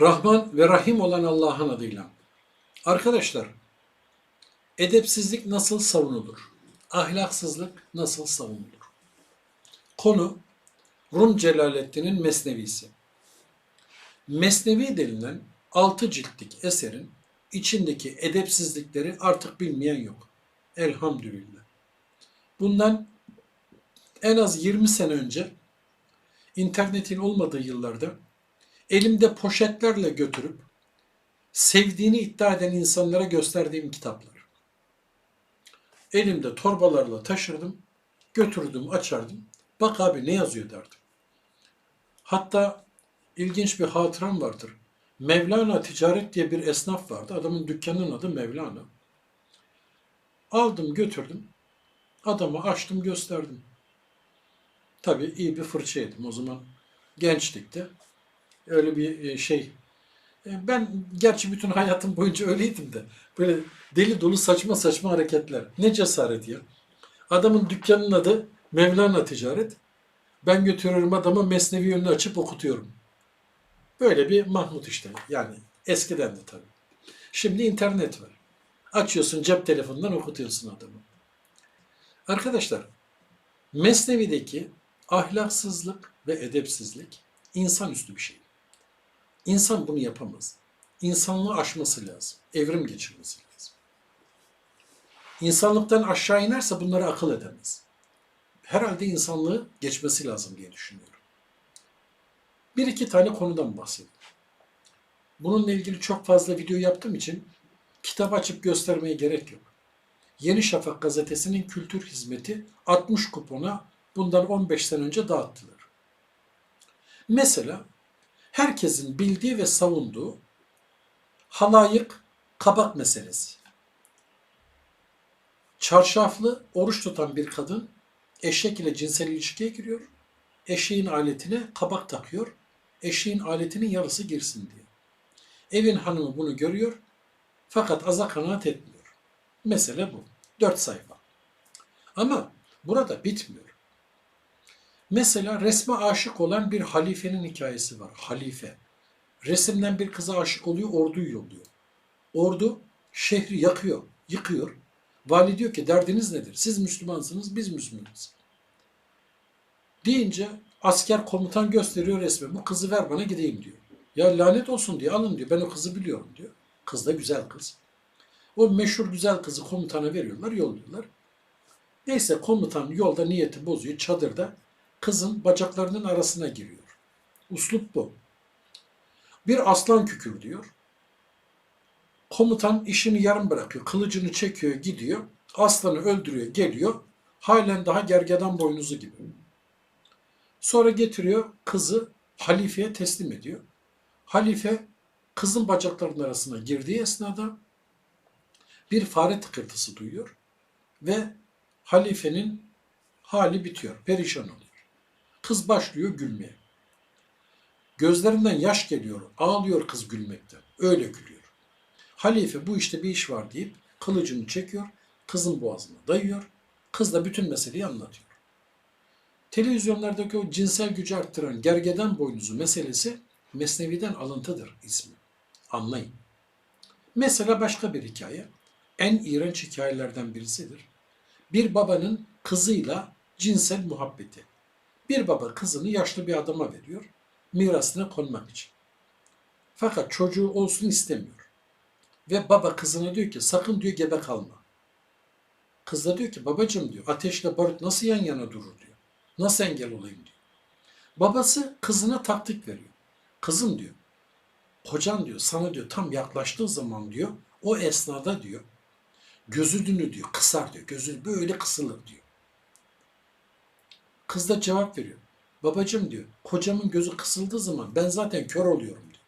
Rahman ve Rahim olan Allah'ın adıyla. Arkadaşlar, edepsizlik nasıl savunulur? Ahlaksızlık nasıl savunulur? Konu Rum Celaleddin'in Mesnevisi. Mesnevi denilen altı ciltlik eserin içindeki edepsizlikleri artık bilmeyen yok. Elhamdülillah. Bundan en az 20 sene önce internetin olmadığı yıllarda elimde poşetlerle götürüp sevdiğini iddia eden insanlara gösterdiğim kitaplar. Elimde torbalarla taşırdım, götürdüm, açardım. Bak abi ne yazıyor derdim. Hatta ilginç bir hatıram vardır. Mevlana Ticaret diye bir esnaf vardı. Adamın dükkanının adı Mevlana. Aldım götürdüm. Adama açtım gösterdim. Tabii iyi bir fırça yedim o zaman. Gençtik de. Öyle bir e, şey. E, Ben gerçi bütün hayatım boyunca öyleydim de. Böyle deli dolu saçma saçma hareketler. Ne cesaret ya. Adamın dükkanının adı Mevlana Ticaret. Ben götürüyorum adama mesnevi yönünü açıp okutuyorum. Böyle bir Mahmut işte. Yani eskiden de tabii. Şimdi internet var. Açıyorsun cep telefonundan okutuyorsun adamı. Arkadaşlar, Mesnevi'deki ahlaksızlık ve edepsizlik insanüstü bir şey. İnsan bunu yapamaz. İnsanlığı aşması lazım. Evrim geçirmesi lazım. İnsanlıktan aşağı inerse bunları akıl edemez. Herhalde insanlığı geçmesi lazım diye düşünüyorum. Bir iki tane konudan bahsedeyim. Bununla ilgili çok fazla video yaptığım için kitap açıp göstermeye gerek yok. Yeni Şafak gazetesinin kültür hizmeti 60 kupona bundan 15 sene önce dağıttılar. Mesela herkesin bildiği ve savunduğu halayık kabak meselesi. Çarşaflı oruç tutan bir kadın eşek ile cinsel ilişkiye giriyor. Eşeğin aletine kabak takıyor. Eşeğin aletinin yarısı girsin diye. Evin hanımı bunu görüyor fakat aza kanaat etmiyor. Mesele bu. Dört sayfa. Ama burada bitmiyor. Mesela resme aşık olan bir halifenin hikayesi var. Halife. Resimden bir kıza aşık oluyor, orduyu yolluyor. Ordu şehri yakıyor, yıkıyor. Vali diyor ki derdiniz nedir? Siz Müslümansınız, biz Müslümanız. Deyince asker komutan gösteriyor resmi. Bu kızı ver bana gideyim diyor. Ya lanet olsun diyor, alın diyor. Ben o kızı biliyorum diyor. Kız da güzel kız. O meşhur güzel kızı komutana veriyorlar, yolluyorlar. Neyse komutan yolda niyeti bozuyor. Çadırda kızın bacaklarının arasına giriyor. Uslup bu. Bir aslan kükür diyor. Komutan işini yarım bırakıyor. Kılıcını çekiyor, gidiyor. Aslanı öldürüyor, geliyor. Halen daha gergedan boynuzu gibi. Sonra getiriyor kızı halifeye teslim ediyor. Halife kızın bacaklarının arasına girdiği esnada bir fare tıkırtısı duyuyor ve halifenin hali bitiyor, perişan oluyor. Kız başlıyor gülmeye. Gözlerinden yaş geliyor, ağlıyor kız gülmekten. Öyle gülüyor. Halife bu işte bir iş var deyip kılıcını çekiyor, kızın boğazına dayıyor. Kız da bütün meseleyi anlatıyor. Televizyonlardaki o cinsel gücü arttıran gergeden boynuzu meselesi Mesnevi'den alıntıdır ismi. Anlayın. Mesela başka bir hikaye. En iğrenç hikayelerden birisidir. Bir babanın kızıyla cinsel muhabbeti. Bir baba kızını yaşlı bir adama veriyor. Mirasına konmak için. Fakat çocuğu olsun istemiyor. Ve baba kızına diyor ki sakın diyor gebe kalma. Kız da diyor ki babacığım diyor ateşle barut nasıl yan yana durur diyor. Nasıl engel olayım diyor. Babası kızına taktik veriyor. Kızım diyor kocan diyor sana diyor tam yaklaştığı zaman diyor o esnada diyor gözünü diyor kısar diyor. Gözü böyle kısılır diyor. Kız da cevap veriyor. Babacım diyor kocamın gözü kısıldığı zaman ben zaten kör oluyorum diyor.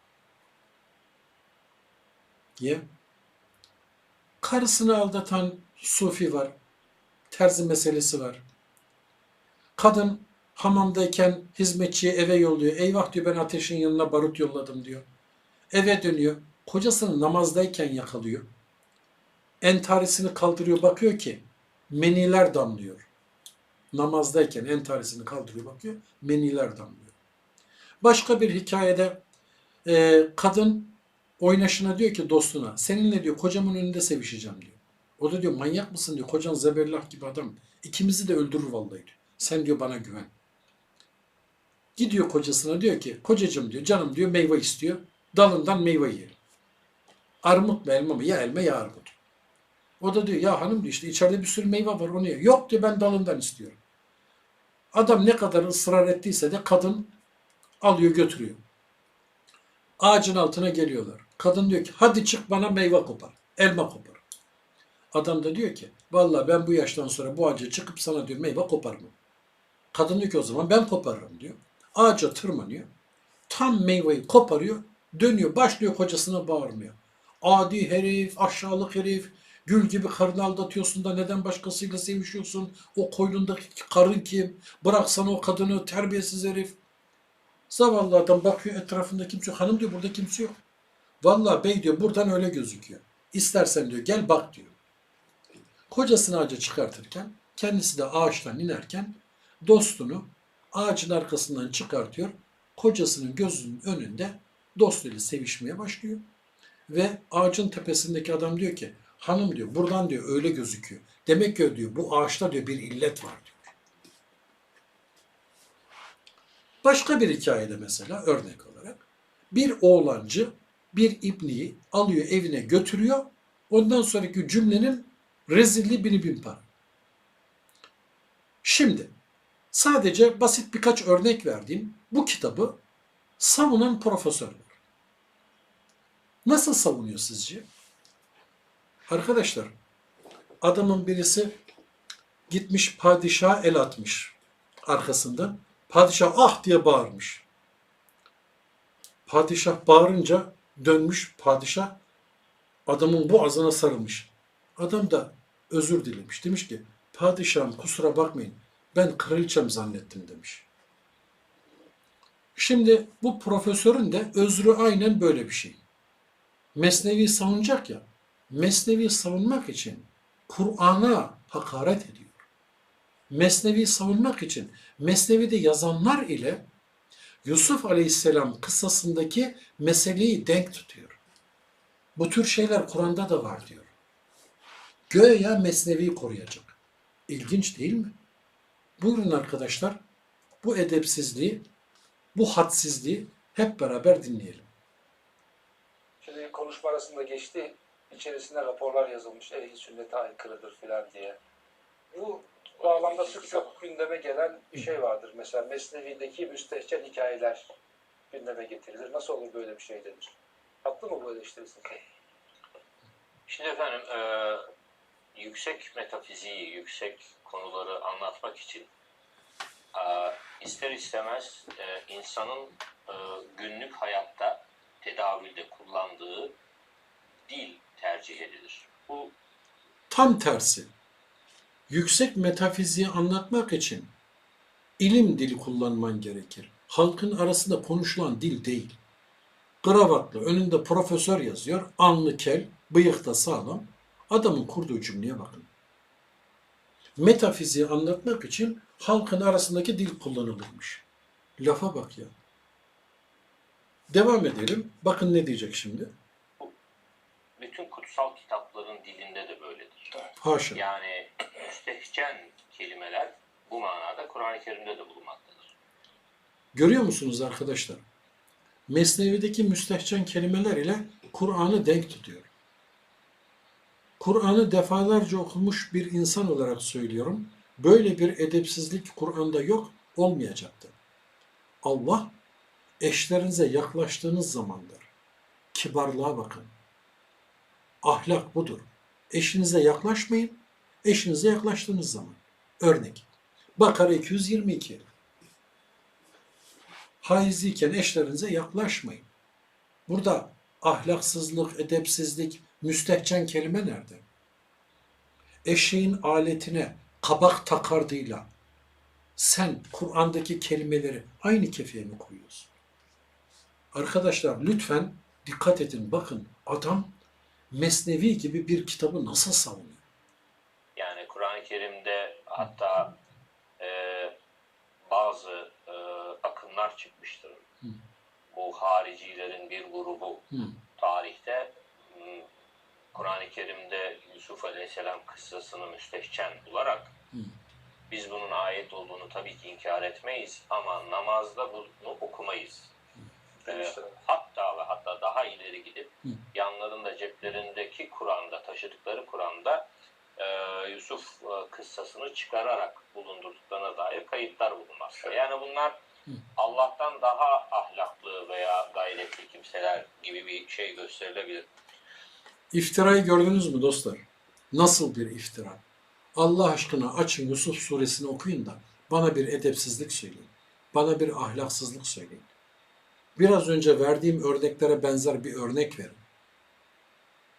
Niye? Karısını aldatan sufi var. Terzi meselesi var. Kadın hamamdayken hizmetçiye eve yolluyor. Eyvah diyor ben ateşin yanına barut yolladım diyor. Eve dönüyor. Kocasını namazdayken yakalıyor. Entarisini kaldırıyor bakıyor ki meniler damlıyor. Namazdayken entarisini kaldırıyor bakıyor meniler damlıyor. Başka bir hikayede Ee, kadın oynaşına diyor ki dostuna seninle diyor kocamın önünde sevişeceğim diyor. O da diyor manyak mısın diyor. Kocan zebellah gibi adam. İkimizi de öldürür vallahi diyor. Sen diyor bana güven. Gidiyor kocasına diyor ki kocacığım diyor canım diyor meyve istiyor. Dalından meyve yiyelim. Armut mu elma mı? Ya elma ya armut. O da diyor ya hanım diyor işte içeride bir sürü meyve var onu ye. Yok diyor ben dalından istiyorum. Adam ne kadar ısrar ettiyse de kadın alıyor götürüyor. Ağacın altına geliyorlar. Kadın diyor ki hadi çık bana meyve kopar. Elma kopar. Adam da diyor ki vallahi ben bu yaştan sonra bu ağaca çıkıp sana diyor meyve koparmam. Kadın diyor ki o zaman ben koparırım diyor. Ağaca tırmanıyor. Tam meyveyi koparıyor. Dönüyor başlıyor kocasına bağırmaya. Adi herif, aşağılık herif, gül gibi karını aldatıyorsun da neden başkasıyla sevişiyorsun? O koynundaki karın kim? Bıraksana o kadını terbiyesiz herif. Zavallı adam bakıyor etrafında kimse yok. Hanım diyor burada kimse yok. Vallahi bey diyor buradan öyle gözüküyor. İstersen diyor gel bak diyor. Kocasını ağaca çıkartırken kendisi de ağaçtan inerken dostunu ağacın arkasından çıkartıyor. Kocasının gözünün önünde dostuyla sevişmeye başlıyor. Ve ağacın tepesindeki adam diyor ki hanım diyor buradan diyor öyle gözüküyor. Demek ki diyor bu ağaçta diyor bir illet var diyor. Başka bir hikayede mesela örnek olarak bir oğlancı bir ipliği alıyor evine götürüyor. Ondan sonraki cümlenin rezilliği bini bin para. Şimdi sadece basit birkaç örnek verdiğim bu kitabı savunan profesörler. Nasıl savunuyor sizce? Arkadaşlar adamın birisi gitmiş padişaha el atmış arkasından. Padişah ah diye bağırmış. Padişah bağırınca dönmüş padişah adamın boğazına sarılmış. Adam da özür dilemiş. Demiş ki padişahım kusura bakmayın ben kraliçem zannettim demiş. Şimdi bu profesörün de özrü aynen böyle bir şey. Mesnevi savunacak ya. Mesnevi savunmak için Kur'an'a hakaret ediyor. Mesnevi savunmak için Mesnevi'de yazanlar ile Yusuf Aleyhisselam kıssasındaki meseleyi denk tutuyor. Bu tür şeyler Kur'an'da da var diyor. Göya Mesnevi'yi koruyacak. İlginç değil mi? Buyurun arkadaşlar bu edepsizliği, bu hadsizliği hep beraber dinleyelim. Şimdi konuşma arasında geçti. İçerisinde raporlar yazılmış. Ehli sünnete aykırıdır filan diye. Bu bağlamda sık sık gündeme gelen bir şey vardır. Mesela Mesnevi'deki müstehcen hikayeler gündeme getirilir. Nasıl olur böyle bir şey denir? Haklı mı bu eleştirisi? Şimdi efendim e, yüksek metafiziği, yüksek konuları anlatmak için e, ister istemez e, insanın e, günlük hayatta tedavülde kullandığı dil tercih edilir. Bu Tam tersi. Yüksek metafiziği anlatmak için ilim dili kullanman gerekir. Halkın arasında konuşulan dil değil. Kravatlı, önünde profesör yazıyor, alnı kel, bıyık da sağlam. Adamın kurduğu cümleye bakın. Metafiziği anlatmak için halkın arasındaki dil kullanılırmış. Lafa bak ya. Devam edelim. Bakın ne diyecek şimdi. Bütün kutsal kitapların dilinde de böyledir. Haşa. Yani müstehcen kelimeler bu manada Kur'an-ı Kerim'de de bulunmaktadır. Görüyor musunuz arkadaşlar? Mesnevi'deki müstehcen kelimeler ile Kur'an'ı denk tutuyor. Kur'an'ı defalarca okumuş bir insan olarak söylüyorum. Böyle bir edepsizlik Kur'an'da yok, olmayacaktı. Allah eşlerinize yaklaştığınız zamandır. Kibarlığa bakın. Ahlak budur. Eşinize yaklaşmayın. Eşinize yaklaştığınız zaman. Örnek. Bakara 222 haizliyken eşlerinize yaklaşmayın. Burada ahlaksızlık, edepsizlik, müstehcen kelime nerede? Eşeğin aletine kabak takardıyla sen Kur'an'daki kelimeleri aynı kefeye mi koyuyorsun? Arkadaşlar lütfen dikkat edin. Bakın adam Mesnevi gibi bir kitabı nasıl savunuyor? Yani Kur'an-ı Kerim'de hatta e, bazı e, akımlar çıkmıştır. Bu bu haricilerin bir grubu Hı. tarihte Kur'an-ı Kerim'de Yusuf Aleyhisselam kıssasını müstehcen bularak Hı. biz bunun ayet olduğunu tabii ki inkar etmeyiz ama namazda bunu okumayız. Ee, Demişler. hatta ve hatta daha ileri gidip Hı. yanlarında ceplerindeki Kur'an'da taşıdıkları Kur'an'da e, Yusuf e, kıssasını çıkararak bulundurduklarına dair kayıtlar bulunmakta. Yani bunlar Hı. Allah'tan daha ahlaklı veya gayretli kimseler gibi bir şey gösterilebilir. İftirayı gördünüz mü dostlar? Nasıl bir iftira? Allah aşkına açın Yusuf suresini okuyun da bana bir edepsizlik söyleyin. Bana bir ahlaksızlık söyleyin. Biraz önce verdiğim örneklere benzer bir örnek verin.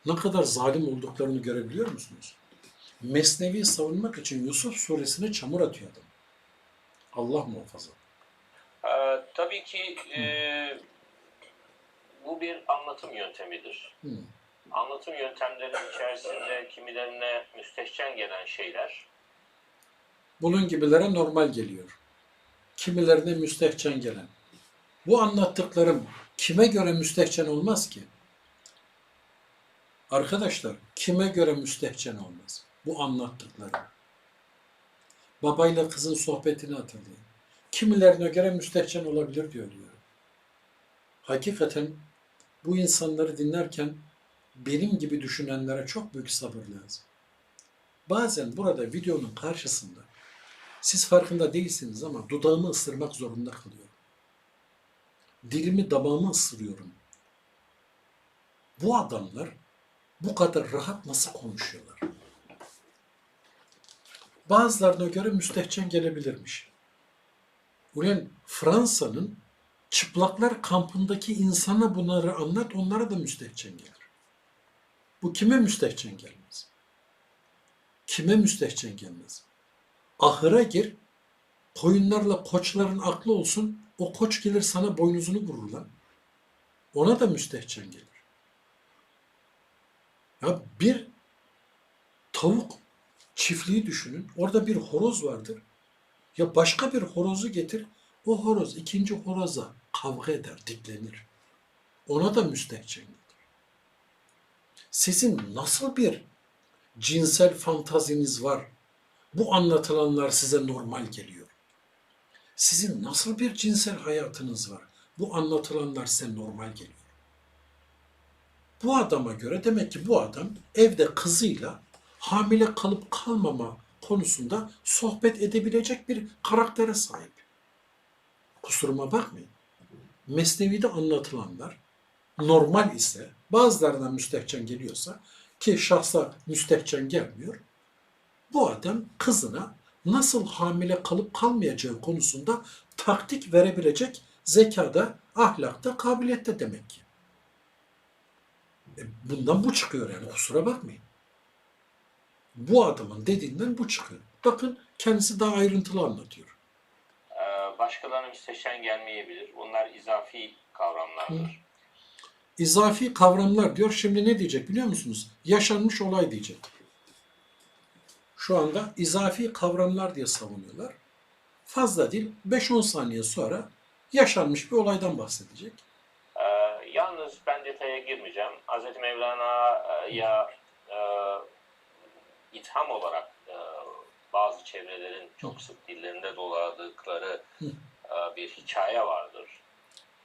Ne kadar zalim olduklarını görebiliyor musunuz? Mesnevi savunmak için Yusuf suresine çamur atıyor adam. Allah muhafaza. Ee, tabii ki e, bu bir anlatım yöntemidir. Hı. Anlatım yöntemlerinin içerisinde kimilerine müstehcen gelen şeyler Bunun gibilere normal geliyor. Kimilerine müstehcen gelen. Bu anlattıklarım kime göre müstehcen olmaz ki? Arkadaşlar kime göre müstehcen olmaz? Bu anlattıklarım. Babayla kızın sohbetini hatırlayın. Kimilerine göre müstehcen olabilir diyor diyor. Hakikaten bu insanları dinlerken benim gibi düşünenlere çok büyük sabır lazım. Bazen burada videonun karşısında siz farkında değilsiniz ama dudağımı ısırmak zorunda kalıyorum. Dilimi damağımı ısırıyorum. Bu adamlar bu kadar rahat nasıl konuşuyorlar? Bazılarına göre müstehcen gelebilirmiş. Ulan Fransa'nın çıplaklar kampındaki insana bunları anlat, onlara da müstehcen gelir. Bu kime müstehcen gelmez? Kime müstehcen gelmez? ahıra gir, koyunlarla koçların aklı olsun, o koç gelir sana boynuzunu vurur lan. Ona da müstehcen gelir. Ya bir tavuk çiftliği düşünün. Orada bir horoz vardır. Ya başka bir horozu getir. O horoz ikinci horoza kavga eder, diklenir. Ona da müstehcen gelir. Sizin nasıl bir cinsel fantaziniz var? Bu anlatılanlar size normal geliyor. Sizin nasıl bir cinsel hayatınız var? Bu anlatılanlar size normal geliyor. Bu adama göre demek ki bu adam evde kızıyla hamile kalıp kalmama konusunda sohbet edebilecek bir karaktere sahip. Kusuruma bakmayın. Mesnevi'de anlatılanlar normal ise bazılarına müstehcen geliyorsa ki şahsa müstehcen gelmiyor bu adam kızına nasıl hamile kalıp kalmayacağı konusunda taktik verebilecek zekada, ahlakta, kabiliyette demek ki. E, bundan bu çıkıyor yani kusura bakmayın. Bu adamın dediğinden bu çıkıyor. Bakın kendisi daha ayrıntılı anlatıyor. e, başkalarına müstehcen gelmeyebilir. Bunlar izafi kavramlardır. İzafi kavramlar diyor. Şimdi ne diyecek biliyor musunuz? Yaşanmış olay diyecek. Şu anda izafi kavramlar diye savunuyorlar. Fazla değil 5-10 saniye sonra yaşanmış bir olaydan bahsedecek. Ee, yalnız ben detaya girmeyeceğim. Hz. Mevlana'ya e, itham olarak e, bazı çevrelerin çok sık dillerinde doladıkları e, bir hikaye vardır.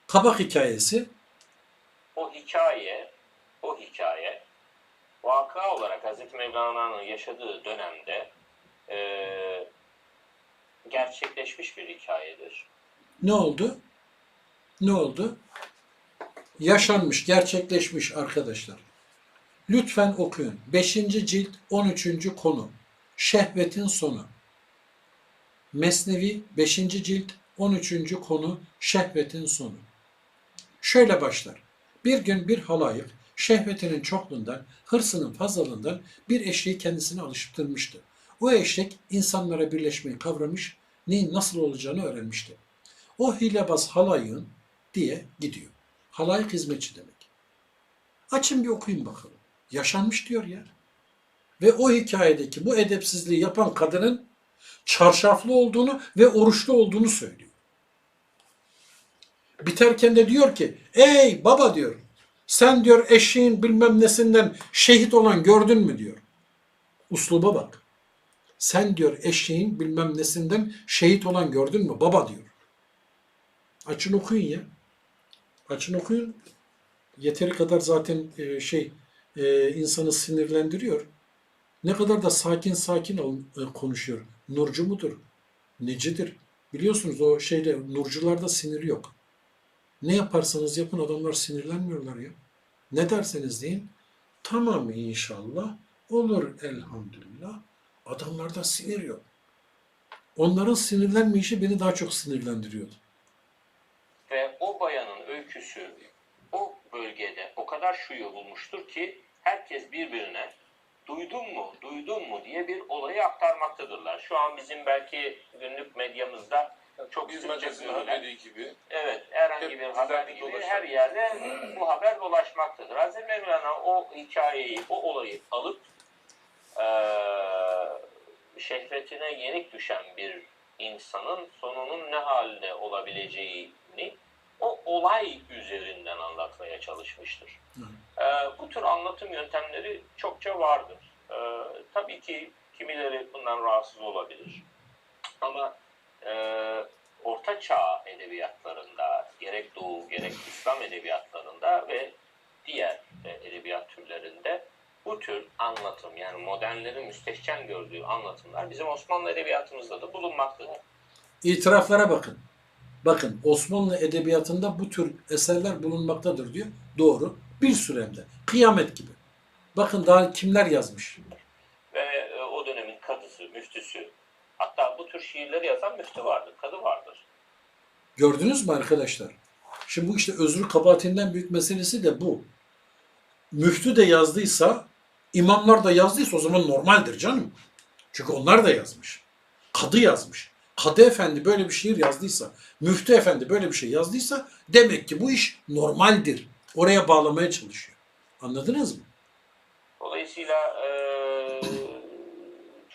Kabak hikayesi O hikaye, o hikaye vaka olarak Hz. Mevlana'nın yaşadığı dönemde e, gerçekleşmiş bir hikayedir. ne oldu? Ne oldu? Yaşanmış, gerçekleşmiş arkadaşlar. Lütfen okuyun. 5. cilt 13. konu. Şehvetin sonu. Mesnevi 5. cilt 13. konu şehvetin sonu. Şöyle başlar. Bir gün bir halayık şehvetinin çokluğundan, hırsının fazlalığından bir eşeği kendisine alıştırmıştı. O eşek insanlara birleşmeyi kavramış, neyin nasıl olacağını öğrenmişti. O hilebaz halayığın diye gidiyor. Halayık hizmetçi demek. Açın bir okuyun bakalım. Yaşanmış diyor ya. Ve o hikayedeki bu edepsizliği yapan kadının çarşaflı olduğunu ve oruçlu olduğunu söylüyor. Biterken de diyor ki ey baba diyor sen diyor eşeğin bilmem nesinden şehit olan gördün mü diyor. Usluba bak. Sen diyor eşeğin bilmem nesinden şehit olan gördün mü baba diyor. Açın okuyun ya. Açın okuyun. Yeteri kadar zaten e, şey e, insanı sinirlendiriyor. Ne kadar da sakin sakin e, konuşuyor. Nurcu mudur? Necidir? Biliyorsunuz o şeyde nurcularda sinir yok. Ne yaparsanız yapın adamlar sinirlenmiyorlar ya. Ne derseniz deyin. Tamam inşallah. Olur elhamdülillah. Adamlarda sinir yok. Onların sinirlenmeyişi beni daha çok sinirlendiriyordu. Ve o bayanın öyküsü o bölgede o kadar şuyu bulmuştur ki herkes birbirine duydun mu, duydun mu diye bir olayı aktarmaktadırlar. Şu an bizim belki günlük medyamızda çok görülen, haberi gibi. evet herhangi bir haber gibi dolaşan. her yerde bu haber dolaşmaktadır. Hazreti Mevlana o hikayeyi, o olayı alıp eee şehvetine yenik düşen bir insanın sonunun ne halde olabileceğini o olay üzerinden anlatmaya çalışmıştır. Ee, bu tür anlatım yöntemleri çokça vardır. Ee, tabii ki kimileri bundan rahatsız olabilir. Ama e, Orta Çağ edebiyatlarında, gerek Doğu gerek İslam edebiyatlarında ve diğer e, edebiyat türlerinde bu tür anlatım yani modernlerin müstehcen gördüğü anlatımlar bizim Osmanlı edebiyatımızda da bulunmaktadır. İtiraflara bakın. Bakın Osmanlı edebiyatında bu tür eserler bulunmaktadır diyor. Doğru. Bir süremde. Kıyamet gibi. Bakın daha kimler yazmış. Ve e, o dönemin kadısı, müftüsü, hatta bu tür şiirleri yazan müftü vardır, kadı vardır. Gördünüz mü arkadaşlar? Şimdi bu işte özrü kabahatinden büyük meselesi de bu. Müftü de yazdıysa, imamlar da yazdıysa o zaman normaldir canım. Çünkü onlar da yazmış. Kadı yazmış. Kadı efendi böyle bir şiir yazdıysa, müftü efendi böyle bir şey yazdıysa demek ki bu iş normaldir. Oraya bağlamaya çalışıyor. Anladınız mı? Dolayısıyla e,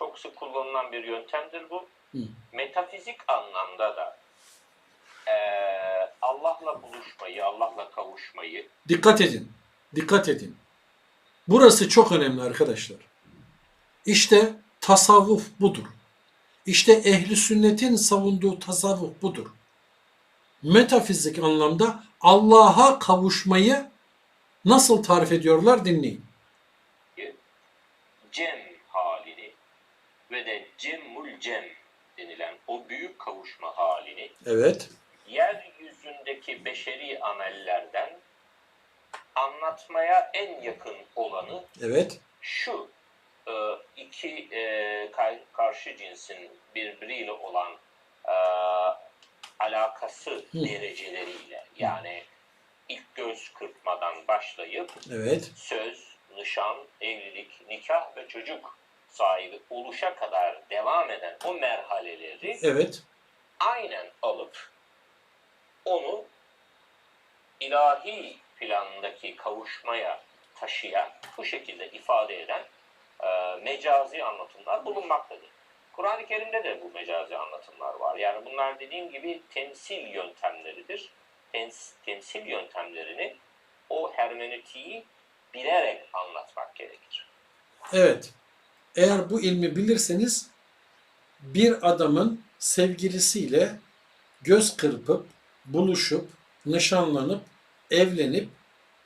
çok sık kullanılan bir yöntemdir bu. Hı. Metafizik anlamda da e, Allah'la buluşmayı, Allah'la kavuşmayı Dikkat edin. Dikkat edin. Burası çok önemli arkadaşlar. İşte tasavvuf budur. İşte ehli sünnetin savunduğu tasavvuf budur. Metafizik anlamda Allah'a kavuşmayı nasıl tarif ediyorlar dinleyin. cem ve de cemmul cem denilen o büyük kavuşma halini Evet. yeryüzündeki beşeri amellerden anlatmaya en yakın olanı Evet. şu e, iki e, kar- karşı cinsin birbiriyle olan e, alakası Hı. dereceleriyle yani ilk göz kırpmadan başlayıp Evet. söz, nişan, evlilik, nikah ve çocuk sahibi oluşa kadar devam eden o merhaleleri Evet. aynen alıp onu ilahi plandaki kavuşmaya taşıyan, bu şekilde ifade eden e, mecazi anlatımlar bulunmaktadır. Kur'an-ı Kerim'de de bu mecazi anlatımlar var. Yani bunlar dediğim gibi temsil yöntemleridir. Tens- temsil yöntemlerini o hermenötiği bilerek anlatmak gerekir. Evet. Eğer bu ilmi bilirseniz bir adamın sevgilisiyle göz kırpıp, buluşup, nişanlanıp, evlenip,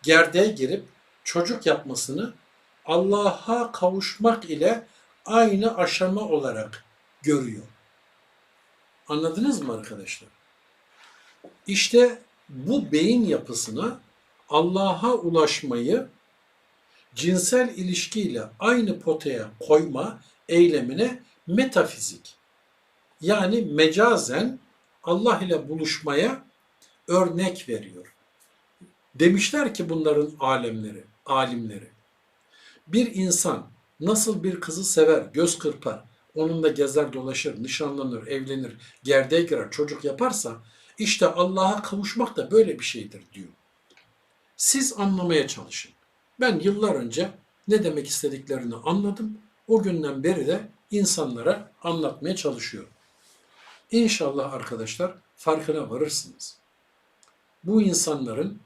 gerdeğe girip çocuk yapmasını Allah'a kavuşmak ile aynı aşama olarak görüyor. Anladınız mı arkadaşlar? İşte bu beyin yapısına Allah'a ulaşmayı cinsel ilişkiyle aynı potaya koyma eylemine metafizik yani mecazen Allah ile buluşmaya örnek veriyor. Demişler ki bunların alemleri, alimleri. Bir insan nasıl bir kızı sever, göz kırpar, onunla gezer dolaşır, nişanlanır, evlenir, gerdeğe girer, çocuk yaparsa işte Allah'a kavuşmak da böyle bir şeydir diyor. Siz anlamaya çalışın. Ben yıllar önce ne demek istediklerini anladım. O günden beri de insanlara anlatmaya çalışıyorum. İnşallah arkadaşlar farkına varırsınız. bu insanların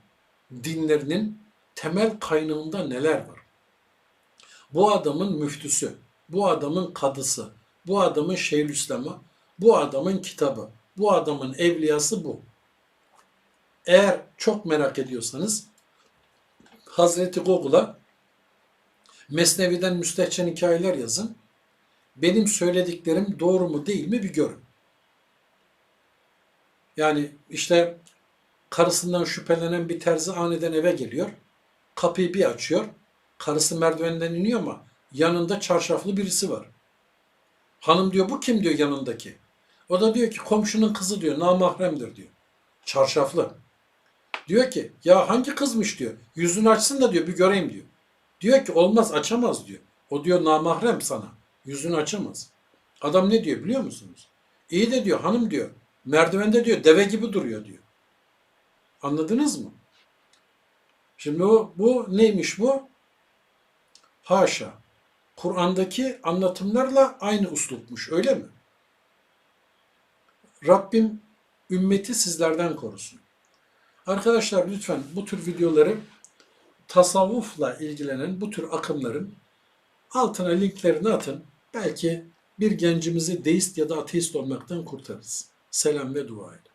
dinlerinin temel kaynağında neler var? Bu adamın müftüsü, bu adamın kadısı, bu adamın Şeyhülislam'ı, bu adamın kitabı, bu adamın evliyası bu. Eğer çok merak ediyorsanız Hazreti Google'a Mesnevi'den müstehcen hikayeler yazın. Benim söylediklerim doğru mu değil mi bir görün. Yani işte karısından şüphelenen bir terzi aniden eve geliyor. Kapıyı bir açıyor. Karısı merdivenden iniyor ama yanında çarşaflı birisi var. Hanım diyor bu kim diyor yanındaki. O da diyor ki komşunun kızı diyor namahremdir diyor. Çarşaflı. Diyor ki ya hangi kızmış diyor. Yüzünü açsın da diyor bir göreyim diyor. Diyor ki olmaz açamaz diyor. O diyor namahrem sana. Yüzünü açamaz. Adam ne diyor biliyor musunuz? İyi de diyor hanım diyor. Merdivende diyor deve gibi duruyor diyor. Anladınız mı? Şimdi bu, bu neymiş bu? Haşa. Kur'an'daki anlatımlarla aynı uslupmuş öyle mi? Rabbim ümmeti sizlerden korusun. Arkadaşlar lütfen bu tür videoları tasavvufla ilgilenen bu tür akımların altına linklerini atın. Belki bir gencimizi deist ya da ateist olmaktan kurtarırız. Selam ve dua edin.